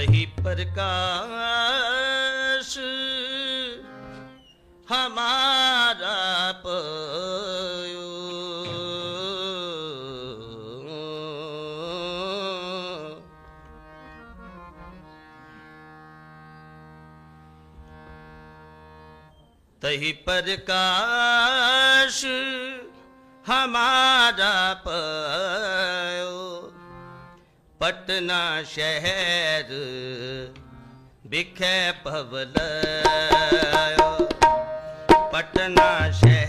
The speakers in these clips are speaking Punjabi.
ਰਹੀ ਪ੍ਰਕਾਸ਼। ਹਮਾਰਾ ਪਯੋ। तही प्रकाश हमारा पर ਪਟਨਾ ਸ਼ਹਿਰ ਵਿਖੇ ਪਵਲ ਪਟਨਾ ਸ਼ਹਿਰ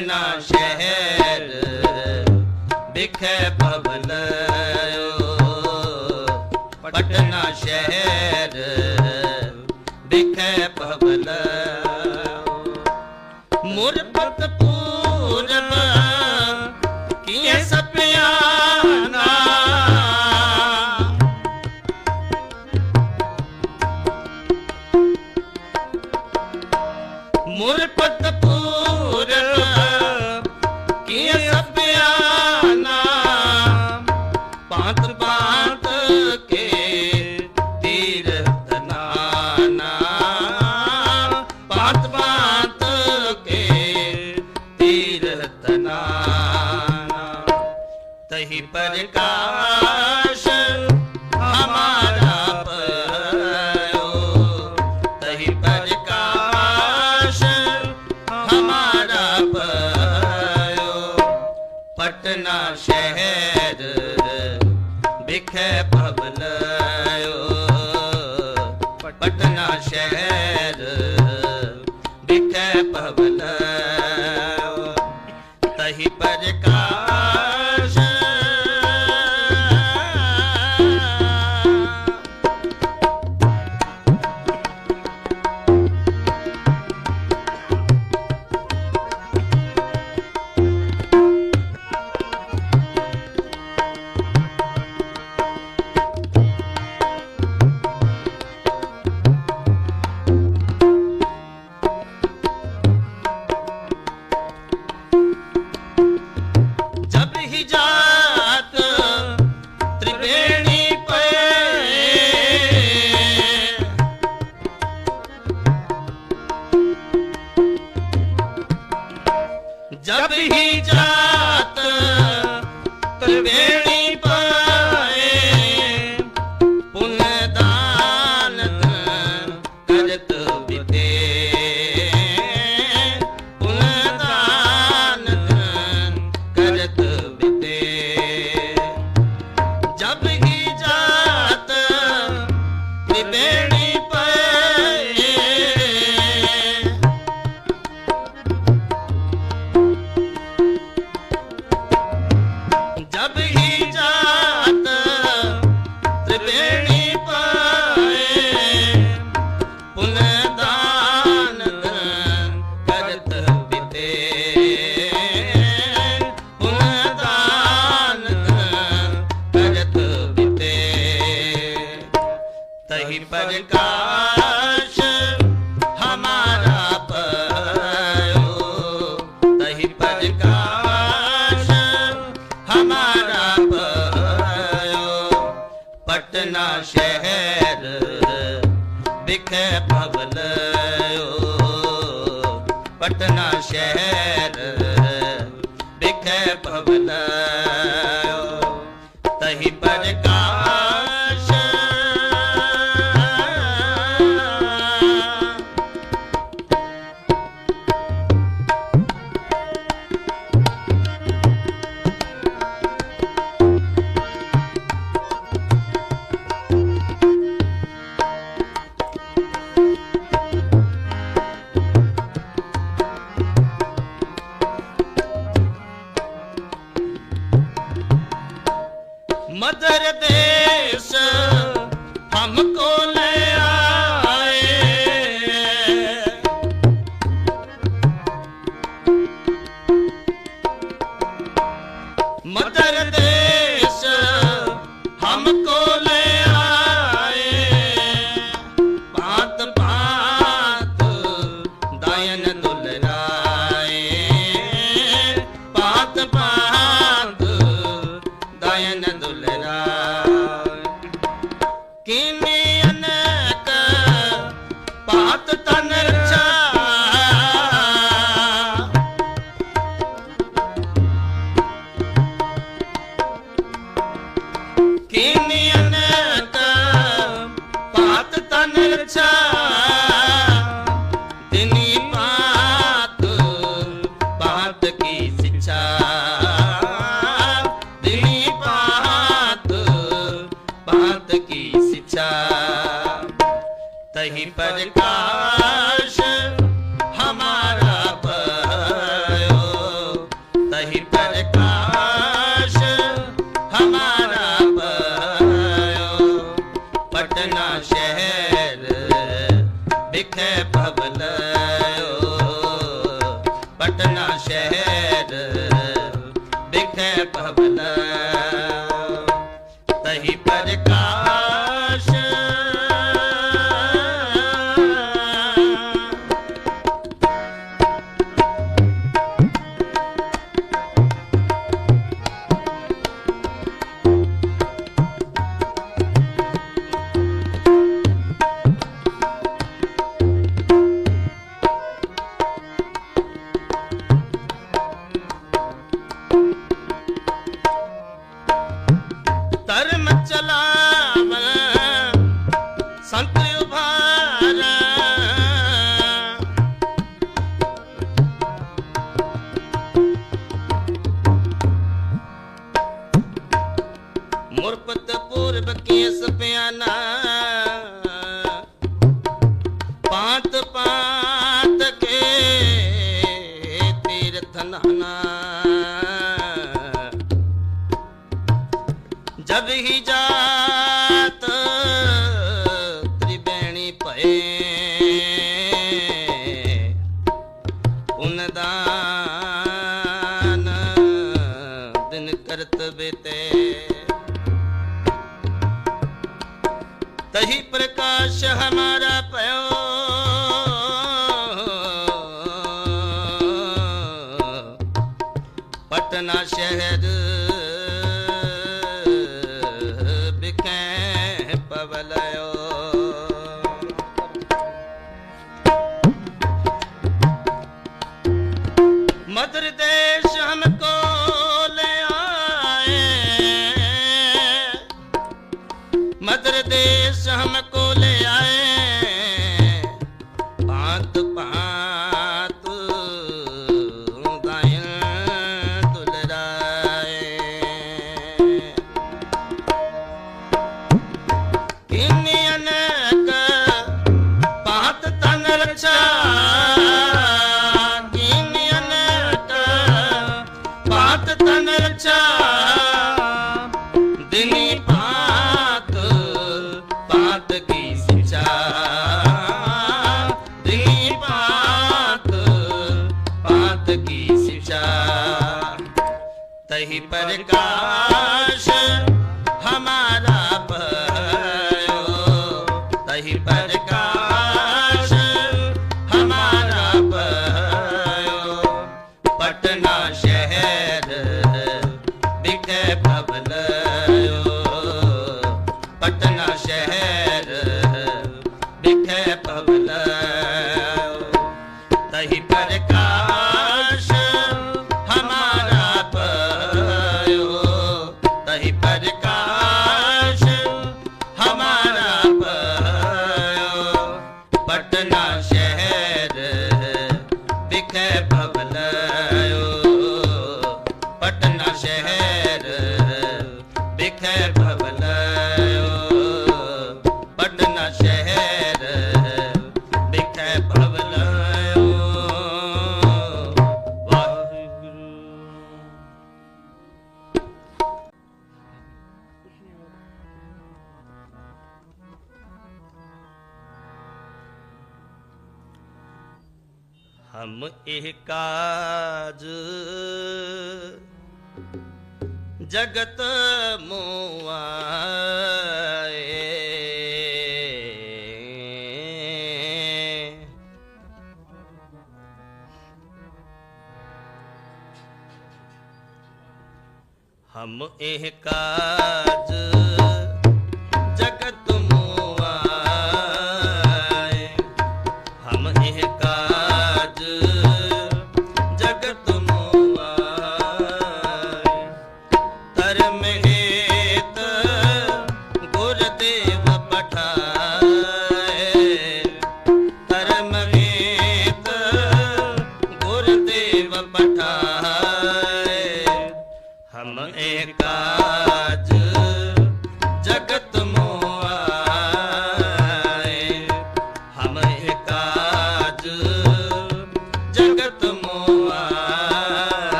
ਨਾ ਸ਼ਹਿਰ ਵਿਖੇ ਭਵਨ ਪਟਨਾ ਸ਼ਹਿਰ ਵਿਖੇ ਭਵਨ। ਮੁਰਪਤ ਪੂਰਬ ਕੀਏ ਸਪਿਆ ਮੁਰਪਤ ਪੂਰਬ ਪ੍ਰਕਾਸ਼ ਪਟਨਾ ਸ਼ਹਿਰ ਵਿਖੇ ਭਵਨ। ਪਟਨਾ ਸ਼ਹਿਰ ಭವನಾ ਤਨ ਰਛਾ ਹੀ ਪ੍ਰਜਕਾਰ ਮੁਰਪਤ ਪੂਰਬ ਕੇਸ ਪਿਆਨਾ ਰਤਨਾ ਸ਼ਹਿਦ ਹਮ ਇਹ ਕਾਜ। ਜਗਤ ਮੋਆਏ। ਹਮ ਇਹ ਕਾਜ। ਧਰਮ ਹੈ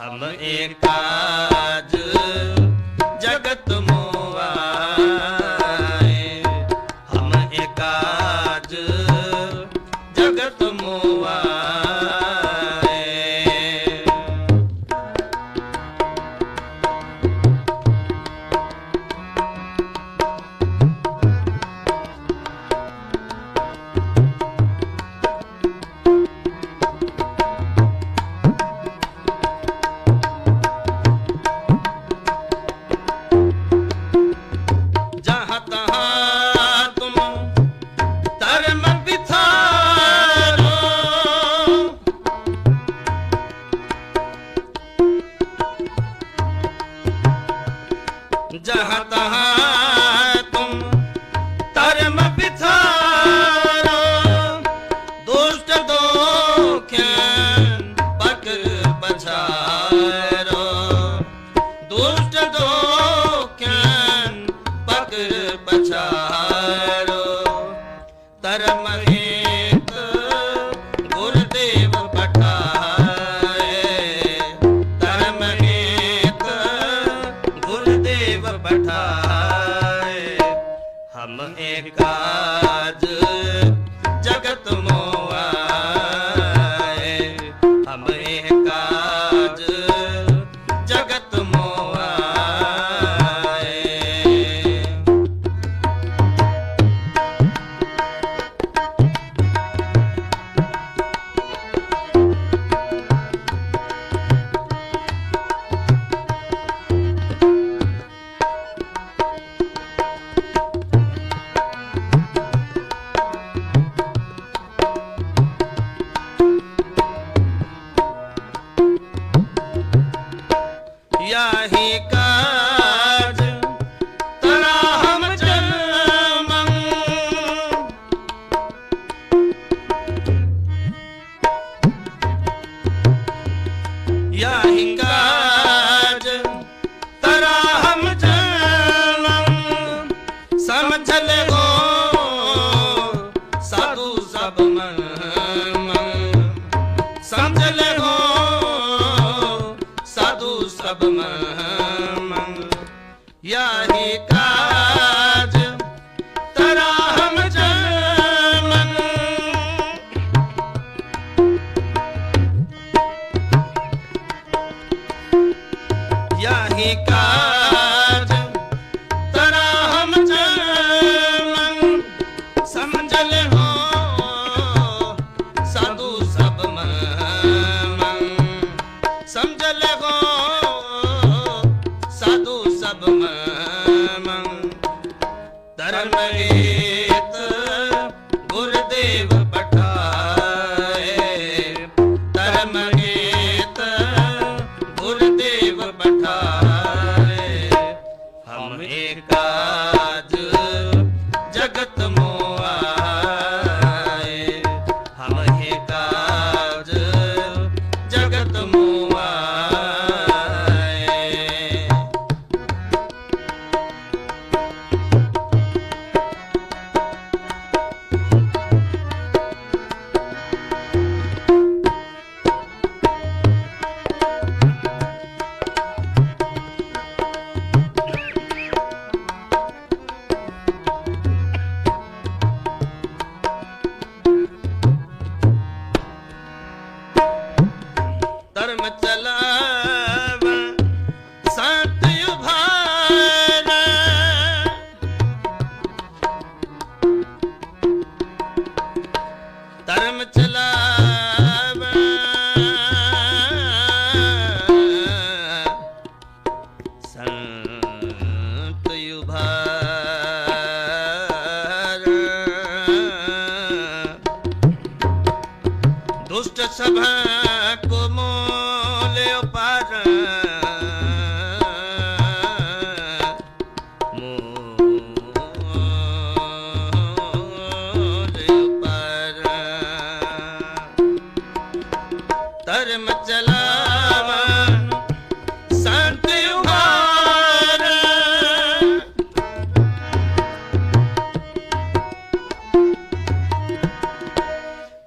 हम एका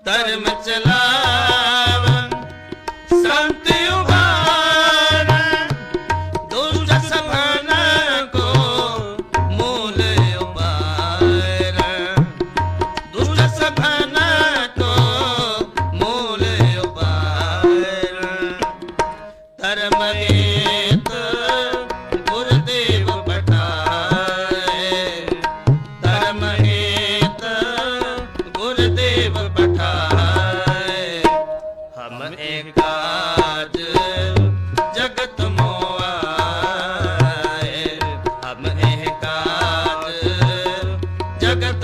ਧਰਮ ਚਲਾ ਜਗਤ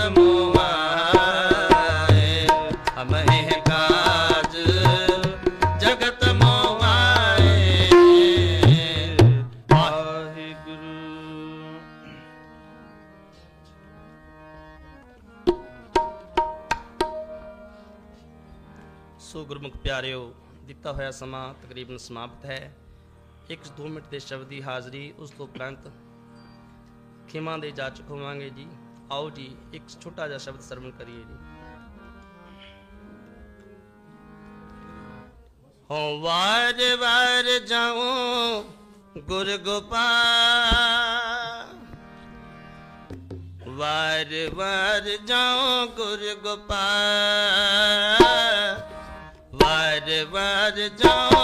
ਸੋ ਗੁਰਮੁਖ ਪਿਆਰਿਓ, ਦਿੱਤਾ ਹੋਇਆ ਸਮਾਂ ਤਕਰੀਬਨ ਸਮਾਪਤ ਹੈ। ਇੱਕ 2 ਮਿੰਟ ਦੇ ਸ਼ਬਦ ਦੀ ਹਾਜ਼ਰੀ ਉਸ ਤੋਂ ਉਪਰੰਤ ਖਿਮਾ ਦੇ ਜਾ ਚੁੱਕ ਹੋਵਾਂਗੇ ਜੀ। ਆਓ ਜੀ, ਇੱਕ ਛੋਟਾ ਜਿਹਾ ਸ਼ਬਦ ਸਰਵਣ ਕਰੀਏ ਜੀ। ਹੋ ਵਾਰ ਵਾਰ ਜਾਉ ਗੁਰ ਗੋਪਾਲ। ਵਾਰ ਵਾਰ ਜਾਉ ਗੁਰ ਗੋਪਾਲ। ਵਾਰ ਵਾਰ ਜਾਉ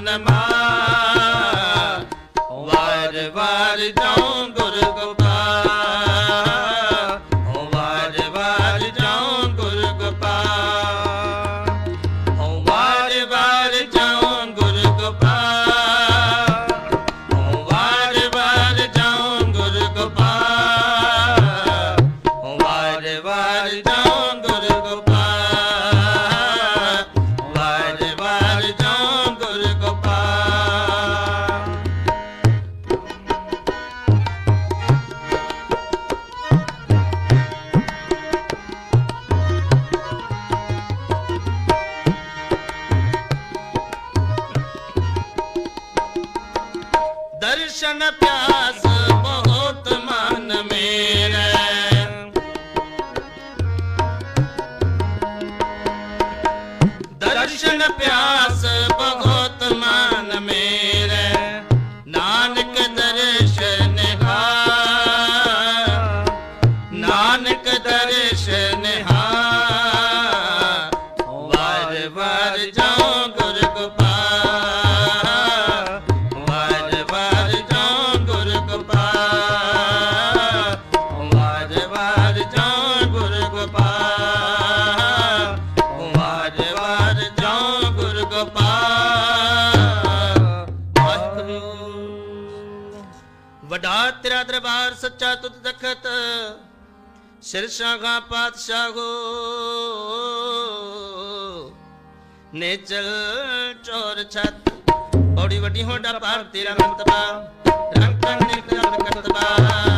Anamah. जन प्यार ਦਰਬਾਰ, ਸੱਚਾ ਤੁਧ ਦਖਤ, ਸਿਰ ਸ਼ਾਗਾ ਪਾਤਸ਼ਾਹੋ ਨੇਚਲ ਚੋਰ, ਛਤ ਔੜੀ ਵੱਡੀ ਹੋਡਾ ਪਾਰ, ਤੇਰਾ ਮੰਤਬਾ ਰੰਗ ਰੰਗ ਨਿਕਲ ਕਰਤਬਾ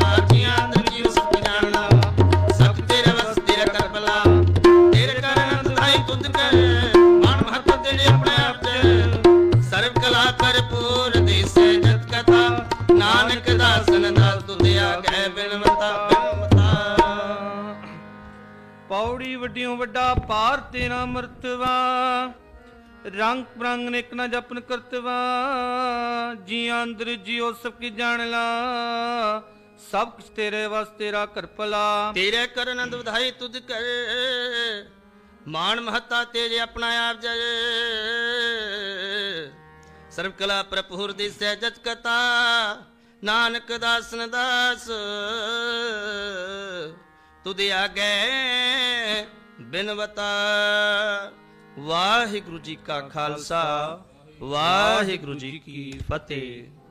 ਪੌੜੀ ਵੱਡਿਓ ਵੱਡਾ ਪਾਰ ਤੇਰਾ ਮਰਤਵਾ। ਰੰਗ ਪ੍ਰੰਗ ਨਿਕ ਨਾ ਜਪਨ ਕਰਤਵਾ। ਜੀ ਅੰਦਰ ਜਿਉ ਸਭ ਕੀ ਜਾਣ ਲਾ। ਸਭ ਕੁਛ ਤੇਰੇ ਵਸ ਤੇਰਾ ਕਰਪਲਾ ਤੇਰੇ ਕਰਨ ਵਧਾਈ ਤੁਧ ਕਰ ਮਾਨ ਮਹਤਾ ਤੇਰੇ ਆਪਣਾ ਆਪ ਜੈ ਸਰਬ ਕਲਾ ਪ੍ਰਭੁਰ ਦੀ ਸਹਿਜਤ ਕਥਾ। ਨਾਨਕ ਦਾਸਨ ਦਾਸ। ਤੁਧ ਆਗੇ ਬਿਨਵਤਾ ਵਾਹਿਗੁਰੂ ਜੀ ਕਾ ਖਾਲਸਾ ਵਾਹਿਗੁਰੂ ਜੀ ਕੀ ਫਤਿਹ।